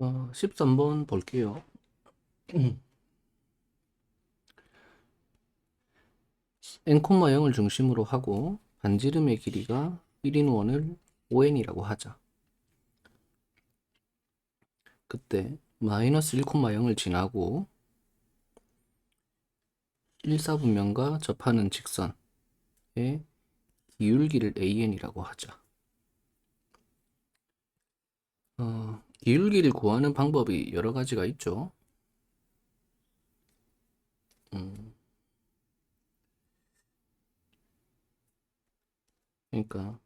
어, 13번 볼게요. n콤마 0을 중심으로 하고 반지름의 길이가 1인 원을 5n이라고 하자. 그때 마이너스 1,0을 지나고 1사분면과 접하는 직선의 기울기를 an이라고 하자. 어, 기울기를 구하는 방법이 여러 가지가 있죠. 음, 그러니까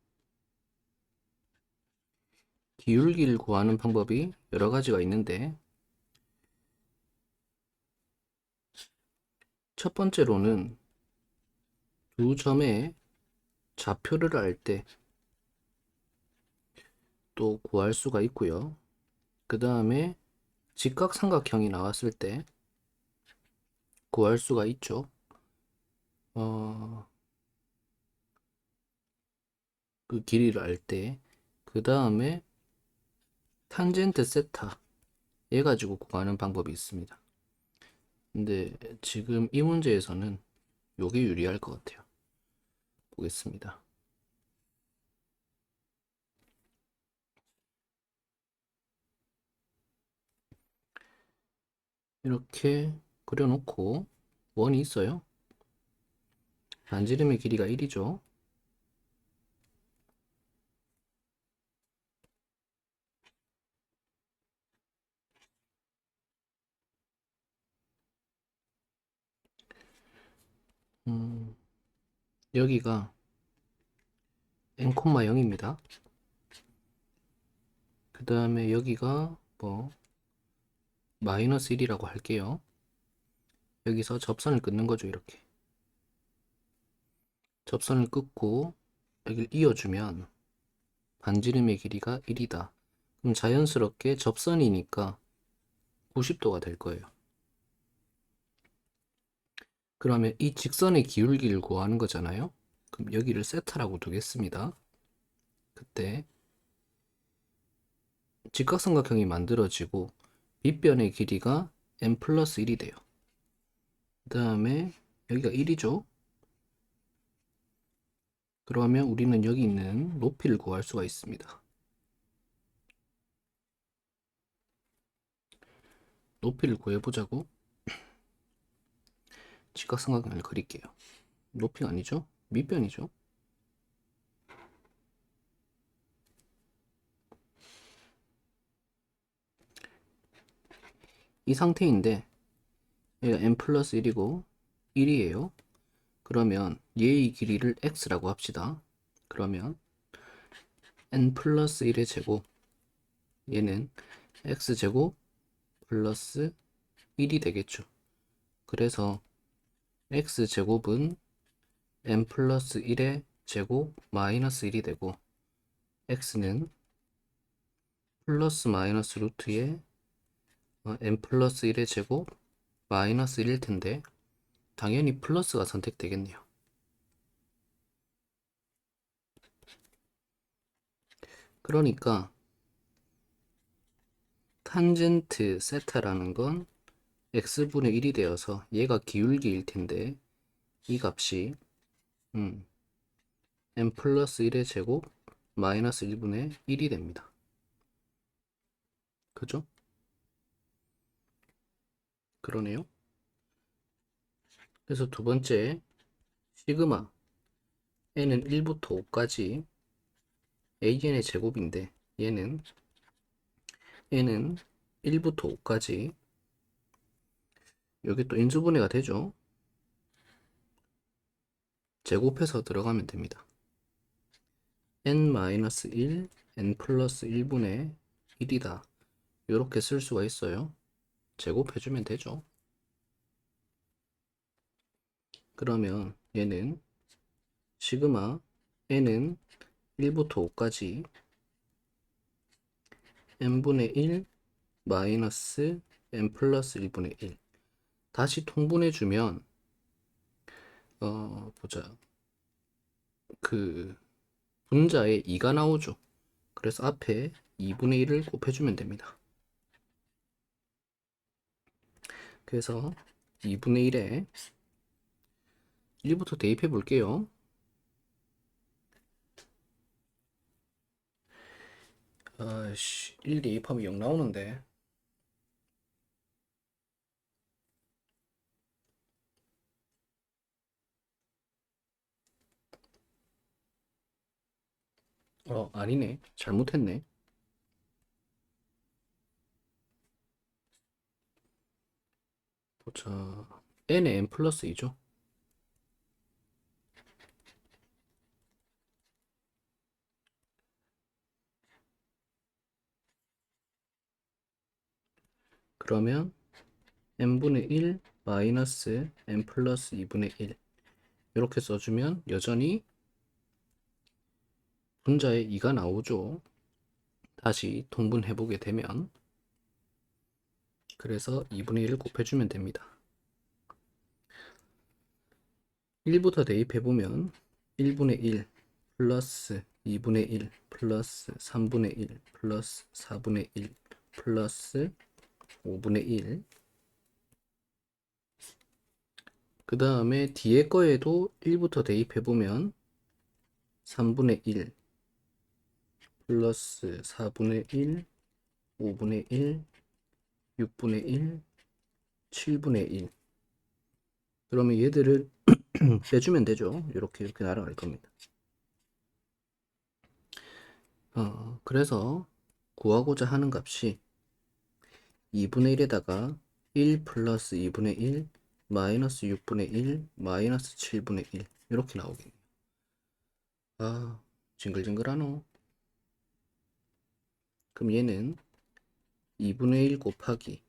기울기를 구하는 방법이 여러 가지가 있는데 첫 번째로는 두 점의 좌표를 알 때 또 구할 수가 있고요. 그 다음에 직각삼각형이 나왔을 때 구할 수가 있죠. 어, 그 길이를 알 때, 그 다음에 탄젠트 세타 얘 가지고 구하는 방법이 있습니다. 근데 지금 이 문제에서는 요게 유리할 것 같아요. 보겠습니다. 이렇게 그려놓고 원이 있어요. 반지름의 길이가 1이죠. 음, 여기가 n, 0입니다. 그 다음에 여기가 뭐 마이너스 1이라고 할게요. 여기서 접선을 끊는 거죠, 이렇게. 접선을 끊고 여기를 이어주면 반지름의 길이가 1이다. 그럼 자연스럽게 접선이니까 90도가 될 거예요. 그러면 이 직선의 기울기를 구하는 거잖아요. 그럼 여기를 세타라고 두겠습니다. 그때 직각삼각형이 만들어지고 빗변의 길이가 n 플러스 1이 돼요. 그 다음에 여기가 1이죠. 그러면 우리는 여기 있는 높이를 구할 수가 있습니다. 높이를 구해보자고. 직각삼각형을 그릴게요. 높이가 아니죠? 밑변이죠? 이 상태인데 얘가 n 플러스 1이고 1이에요. 그러면 얘의 길이를 x라고 합시다. 그러면 n 플러스 1의 제곱 얘는 x제곱 플러스 1이 되겠죠. 그래서 x제곱은 n 플러스 1의 제곱 마이너스 1이 되고 x는 플러스 마이너스 루트의 어, n 플러스 1의 제곱 마이너스 1일 텐데 당연히 플러스가 선택되겠네요. 그러니까 탄젠트 세타라는 건 x분의 1이 되어서 얘가 기울기일 텐데 이 값이 음, n 플러스 1의 제곱 마이너스 1분의 1이 됩니다. 그죠? 그러네요. 그래서 두 번째 시그마 n은 1부터 5까지 an의 제곱인데 얘는 n은 1부터 5까지 여기 또 인수분해가 되죠. 제곱해서 들어가면 됩니다. n-1, n 플러스 1분의 1이다. 이렇게 쓸 수가 있어요. 제곱해주면 되죠. 그러면 얘는 시그마 n은 1부터 5까지 n분의 1 마이너스 n 플러스 1분의 1 다시 통분해 주면 어 보자 그 분자에 2가 나오죠. 그래서 앞에 2분의 1을 곱해주면 됩니다. 그래서 2분의 1에 1부터 대입해 볼게요. 아씨, 1 대입하면 0 나오는데. 어, 아니네. 잘못했네. 자. n에 n 플러스 2죠. 그러면 n분의 1 마이너스 n 플러스 2분의 1 이렇게 써주면 여전히 분자에 2가 나오죠. 다시 통분해 보게 되면 그래서 2분의 1을 곱해주면 됩니다. 1부터 대입해 보면 1분의 1 플러스 2분의 1 플러스 3분의 1 플러스 4분의 1 플러스 5분의 1. 그 다음에 뒤에 거에도 1부터 대입해보면 3분의 1 플러스 4분의 1, 5분의 1, 6분의 1, 7분의 1. 그러면 얘들을 빼주면 되죠. 이렇게 이렇게 날아갈 겁니다. 어, 그래서 구하고자 하는 값이 2분의 1에다가 1 플러스 2분의 1 마이너스 6분의 1 마이너스 7분의 1 이렇게 나오겠네요. 아 징글징글하노. 그럼 얘는 2분의 1 곱하기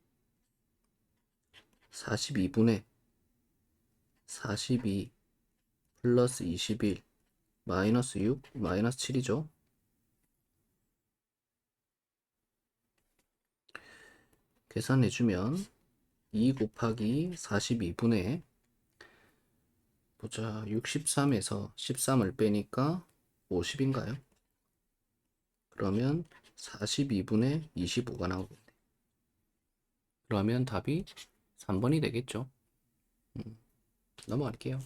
42분의 42 플러스 21 마이너스 6 마이너스 7이죠. 계산해주면 2 곱하기 42분의 보자 63에서 13을 빼니까 50인가요? 그러면 42분의 25가 나오겠네. 그러면 답이 3번이 되겠죠. 음, 넘어갈게요.